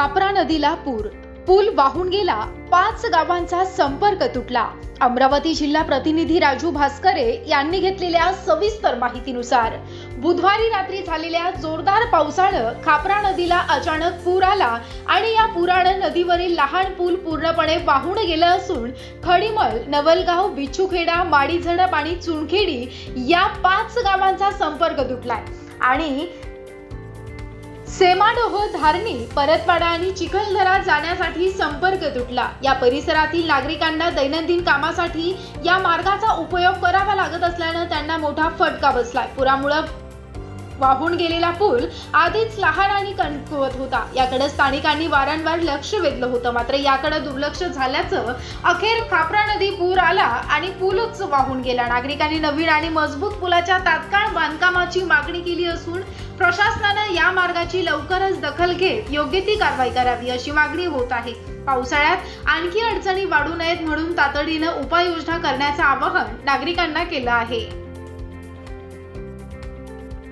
खापरा नदीला पूर. पूल वाहून गेला पाच गावांचा संपर्क तुटला. अमरावती जिल्हा प्रतिनिधी राजू भास्करे यांनी घेतलेल्या सविस्तर माहितीनुसार बुधवारी रात्री झालेल्या जोरदार पावसानं खापरा नदीला अचानक पूर आला आणि या पुरानं नदीवरील लहान पूल पूर्णपणे वाहून गेलं असून खडीमळ नवलगाव बिच्छुखेडा माडीझडप आणि चुनखेडी या पाच गावांचा संपर्क तुटलाय. आणि सेमाडोह धारणी परतवाडा आणि चिखलदरा जाण्यासाठी संपर्क तुटला. या परिसरातील नागरिकांना दैनंदिन कामासाठी या मार्गाचा उपयोग करावा लागत असल्यानं त्यांना मोठा फटका बसलाय. पुरामुळं वाहून गेलेला पूल आधीच लहान आणि कणकवत होता. याकडे स्थानिकांनी वारंवार लक्ष वेधलं होतं. मात्र याकडे दुर्लक्ष झाल्याचं अखेर खापरा नदी पूर आला आणि पूलच वाहून गेला. नागरिकांनी नवीन आणि मजबूत पुलाच्या तात्काळ बांधकामाची मागणी केली असून प्रशासनानं या मार्गाची लवकरच दखल घेत योग्य ती कारवाई करावी अशी मागणी होत आहे. पावसाळ्यात आणखी अडचणी वाढू नयेत म्हणून तातडीनं उपाययोजना करण्याचं आवाहन नागरिकांना केलं आहे.